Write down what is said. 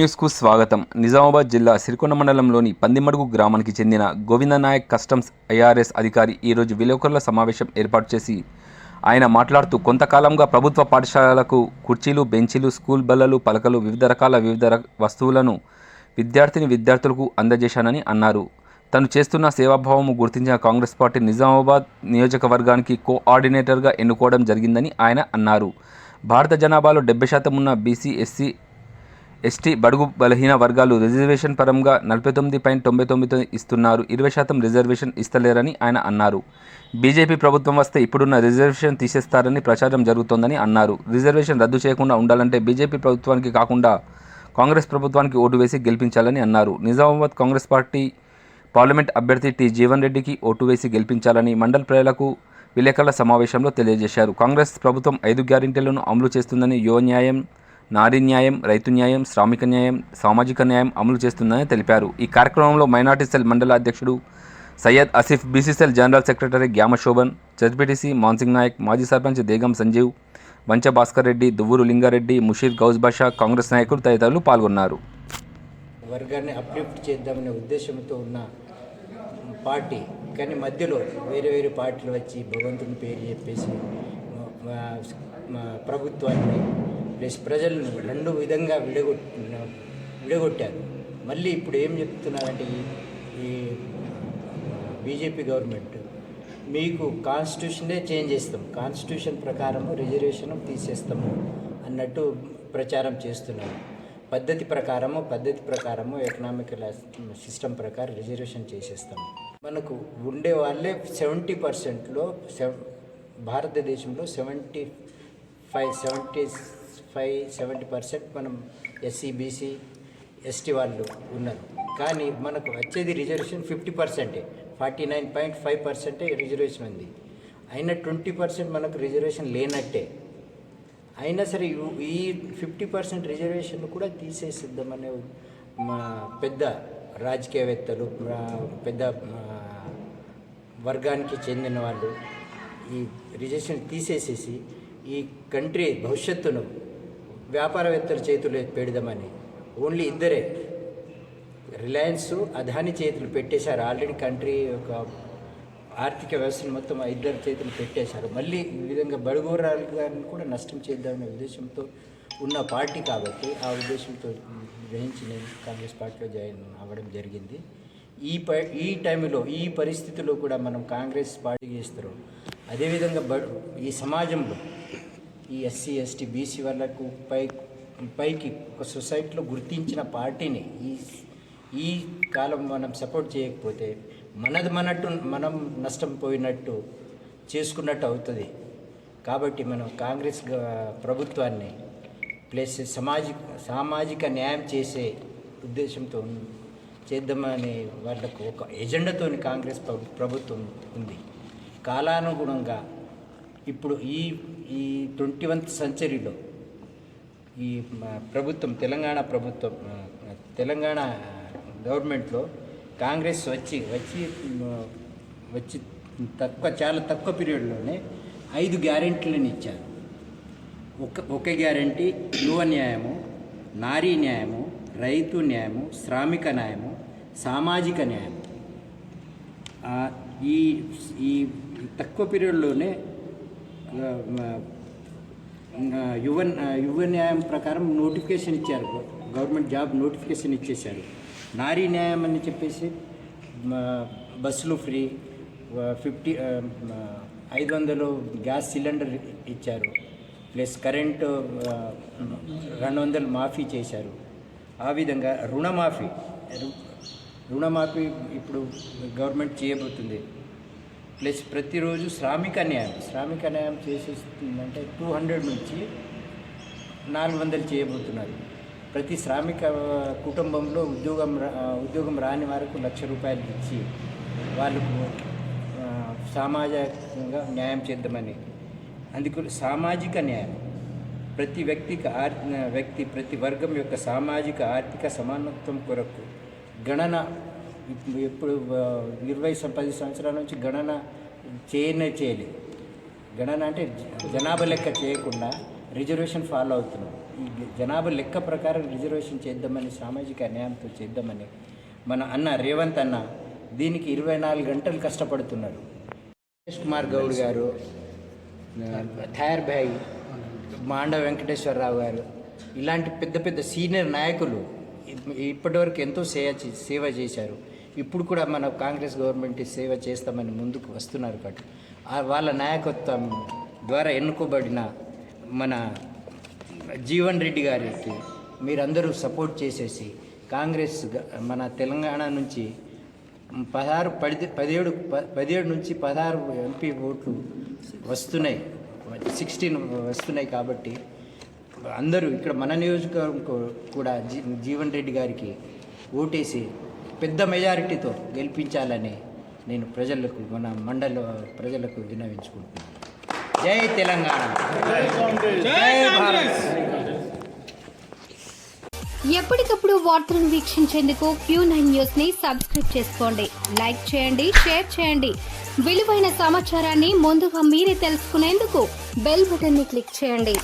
న్యూస్కు స్వాగతం. నిజామాబాద్ జిల్లా సిరికొండ మండలంలోని పందిమడుగు గ్రామానికి చెందిన గోవిందనాయక్ కస్టమ్స్ ఐఆర్ఎస్ అధికారి ఈరోజు విలేకరుల సమావేశం ఏర్పాటు చేసి ఆయన మాట్లాడుతూ కొంతకాలంగా ప్రభుత్వ పాఠశాలలకు కుర్చీలు బెంచీలు స్కూల్ బల్లలు పలకలు వివిధ రకాల వివిధ వస్తువులను విద్యార్థిని విద్యార్థులకు అందజేశానని అన్నారు. తను చేస్తున్న సేవాభావము గుర్తించిన కాంగ్రెస్ పార్టీ నిజామాబాద్ నియోజకవర్గానికి కోఆర్డినేటర్గా ఎన్నుకోవడం జరిగిందని ఆయన అన్నారు. భారత జనాభాలో డెబ్బై శాతం ఉన్న బీసీ ఎస్సీ ఎస్టీ బడుగు బలహీన వర్గాలు రిజర్వేషన్ పరంగా నలభై తొమ్మిది పాయింట్ తొంభై తొమ్మిది ఇస్తున్నారు. ఇరవై శాతం రిజర్వేషన్ ఇస్తలేరని ఆయన అన్నారు. బీజేపీ ప్రభుత్వం వస్తే ఇప్పుడున్న రిజర్వేషన్ తీసేస్తారని ప్రచారం జరుగుతోందని అన్నారు. రిజర్వేషన్ రద్దు చేయకుండా ఉండాలంటే బీజేపీ ప్రభుత్వానికి కాకుండా కాంగ్రెస్ ప్రభుత్వానికి ఓటు వేసి గెలిపించాలని అన్నారు. నిజామాబాద్ కాంగ్రెస్ పార్టీ పార్లమెంట్ అభ్యర్థి టి జీవన్ రెడ్డికి ఓటు వేసి గెలిపించాలని మండల ప్రజలకు విలేకరుల సమావేశంలో తెలియజేశారు. కాంగ్రెస్ ప్రభుత్వం ఐదు గ్యారెంటీలను అమలు చేస్తుందని యువ న్యాయం నారీ న్యాయం రైతు న్యాయం శ్రామిక న్యాయం సామాజిక న్యాయం అమలు చేస్తుందని తెలిపారు. ఈ కార్యక్రమంలో మైనార్టీ సెల్ మండల అధ్యక్షుడు Syed Asif BC cell general secretary Gyama Shobhan ZPTC Mansingh Nayak మాజీ సర్పంచ్ దేగం సంజీవ్ వంచ భాస్కర్ రెడ్డి దువ్వూరు లింగారెడ్డి ముషీద్ గౌజ్ బాషా కాంగ్రెస్ నాయకులు తదితరులు పాల్గొన్నారు. వర్గాన్ని అప్లిఫ్ట్ చేద్దామనే ఉద్దేశంతో ఉన్న పార్టీ కానీ మధ్యలో వేరే వేరే పార్టీలు వచ్చి భగవంతుని పేరు చెప్పేసి ప్రభుత్వాన్ని ప్లస్ ప్రజలను రెండు విధంగా విడగొట్ విడగొట్టారు. మళ్ళీ ఇప్పుడు ఏం చెప్తున్నారంటే ఈ ఈ బీజేపీ గవర్నమెంట్ మీకు కాన్స్టిట్యూషనే చేంజ్ చేస్తాం. కాన్స్టిట్యూషన్ ప్రకారము రిజర్వేషన్ తీసేస్తాము అన్నట్టు ప్రచారం చేస్తున్నారు. పద్ధతి ప్రకారము పద్ధతి ప్రకారము ఎకనామికల్ సిస్టమ్ ప్రకారం రిజర్వేషన్ చేసేస్తాము. మనకు ఉండే వాళ్ళే సెవెంటీ పర్సెంట్లో సెవ్ భారతదేశంలో seventy five seventy five seventy percent మనం ఎస్సీ బీసీ ఎస్టీ వాళ్ళు ఉన్నారు. కానీ మనకు వచ్చేది రిజర్వేషన్ ఫిఫ్టీ పర్సెంటే ఫార్టీ నైన్ పాయింట్ ఫైవ్ పర్సెంటే రిజర్వేషన్ ఉంది. అయినా ట్వంటీ పర్సెంట్ మనకు రిజర్వేషన్ లేనట్టే. అయినా సరే ఈ- ఫిఫ్టీ పర్సెంట్ రిజర్వేషన్ కూడా తీసేసిద్దామనే మా పెద్ద రాజకీయవేత్తలు పెద్ద వర్గానికి చెందిన వాళ్ళు ఈ రిజర్వేషన్ తీసేసేసి ఈ కంట్రీ భవిష్యత్తును వ్యాపారవేత్తల చేతుల్లో పెడదామని ఓన్లీ ఇద్దరే. రిలయన్స్ అదాని చేతులు పెట్టేశారు. ఆల్రెడీ కంట్రీ యొక్క ఆర్థిక వ్యవస్థను మొత్తం ఇద్దరు చేతులు పెట్టేశారు. మళ్ళీ ఈ విధంగా బడుగోరాలు గారిని కూడా నష్టం చేద్దామనే ఉద్దేశంతో ఉన్న పార్టీ కాబట్టి ఆ ఉద్దేశంతో గ్రహించి నేను కాంగ్రెస్ పార్టీలో జాయిన్ అవ్వడం జరిగింది. ఈ ప ఈ టైంలో ఈ పరిస్థితిలో కూడా మనం కాంగ్రెస్ పార్టీ చేస్తారు. అదేవిధంగా బ ఈ సమాజంలో ఈ ఎస్సీ ఎస్టీ బీసీ వాళ్ళకు పై పైకి ఒక సొసైటీలో గుర్తించిన పార్టీని ఈ ఈ కాలం మనం సపోర్ట్ చేయకపోతే మనది మనట్టు మనం నష్టం పోయినట్టు చేసుకున్నట్టు అవుతుంది. కాబట్టి మనం కాంగ్రెస్ ప్రభుత్వాన్ని ప్లస్ సమాజిక సామాజిక న్యాయం చేసే ఉద్దేశంతో చేద్దామనే వాళ్ళకు ఒక ఎజెండాతోని కాంగ్రెస్ ప్రభుత్వం ఉంది. కాలానుగుణంగా ఇప్పుడు ఈ ఈ ట్వంటీ వన్త్ సెంచరీలో ఈ ప్రభుత్వం తెలంగాణ ప్రభుత్వం తెలంగాణ గవర్నమెంట్లో కాంగ్రెస్ వచ్చి వచ్చి వచ్చి తక్కువ చాలా తక్కువ పీరియడ్లోనే ఐదు గ్యారెంటీలను ఇచ్చారు. ఒక ఒక గ్యారంటీ యువ న్యాయము నారీ న్యాయము రైతు న్యాయము శ్రామిక న్యాయము సామాజిక న్యాయం ఈ ఈ తక్కువ పీరియడ్లోనే యువ యువ న్యాయం ప్రకారం నోటిఫికేషన్ ఇచ్చారు. గవర్నమెంట్ జాబ్ నోటిఫికేషన్ ఇచ్చేశారు. నారీ న్యాయం అని చెప్పేసి బస్సులు ఫ్రీ ఫిఫ్టీ ఐదు వందలు గ్యాస్ సిలిండర్ ఇచ్చారు. ప్లస్ కరెంటు రెండు వందలు మాఫీ చేశారు. ఆ విధంగా రుణమాఫీ రుణమాఫీ ఇప్పుడు గవర్నమెంట్ చేయబోతుంది. ప్లస్ ప్రతిరోజు శ్రామిక న్యాయం. శ్రామిక న్యాయం చేసేస్తుందంటే టూ హండ్రెడ్ నుంచి నాలుగు వందలు చేయబోతున్నారు. ప్రతి శ్రామిక కుటుంబంలో ఉద్యోగం రా- ఉద్యోగం రాని వారికి లక్ష రూపాయలు ఇచ్చి వాళ్ళకు సామాజికంగా న్యాయం చేద్దామని. అందుకు సామాజిక న్యాయం. ప్రతి వ్యక్తికి ఆర్ వ్యక్తి ప్రతి వర్గం యొక్క సామాజిక ఆర్థిక సమానత్వం కొరకు గణన ఎప్పుడు ఇరవై పది సంవత్సరాల నుంచి గణన చేయనే చేయలేదు. గణన అంటే జనాభా లెక్క చేయకుండా రిజర్వేషన్ ఫాలో అవుతున్నాం. ఈ జనాభా లెక్క ప్రకారం రిజర్వేషన్ చేద్దామని సామాజిక న్యాయంతో చేద్దామని మన అన్న రేవంత్ అన్న దీనికి ఇరవై నాలుగు గంటలు కష్టపడుతున్నారు. సురేష్ కుమార్ గౌడ్ గారు థాయర్ భాయ్ మాండ వెంకటేశ్వరరావు గారు ఇలాంటి పెద్ద పెద్ద సీనియర్ నాయకులు ఇప్పటివరకు ఎంతో సేవ చే- సేవ చేశారు. ఇప్పుడు కూడా మన కాంగ్రెస్ గవర్నమెంట్ సేవ చేస్తామని ముందుకు వస్తున్నారు కాబట్టి. వాళ్ళ నాయకత్వం ద్వారా ఎన్నుకోబడిన మన జీవన్ రెడ్డి గారికి మీరందరూ సపోర్ట్ చేసేసి కాంగ్రెస్ మన తెలంగాణ నుంచి పదహారు పది పదిహేడు పదిహేడు నుంచి పదహారు ఎంపీ ఓట్లు వస్తున్నాయి. సిక్స్టీన్ వస్తున్నాయి కాబట్టి అందరూ ఇక్కడ మన నియోజకవర్గం కూడా జీ జీవన్ రెడ్డి గారికి ఓటేసి పెద్ద మెజారిటీతో గెలిపించాలని నేను ప్రజలకు మన మండల ప్రజలకు విన్నవించుకుంటున్నాను. జై తెలంగాణ. జై భారత్. ఎప్పటికప్పుడు వార్తలను వీక్షించేందుకు క్యూ నైన్ న్యూస్ని సబ్స్క్రైబ్ చేసుకోండి. లైక్ చేయండి షేర్ చేయండి. విలువైన సమాచారాన్ని ముందుగా మీరే తెలుసుకునేందుకు బెల్ బటన్ని క్లిక్ చేయండి.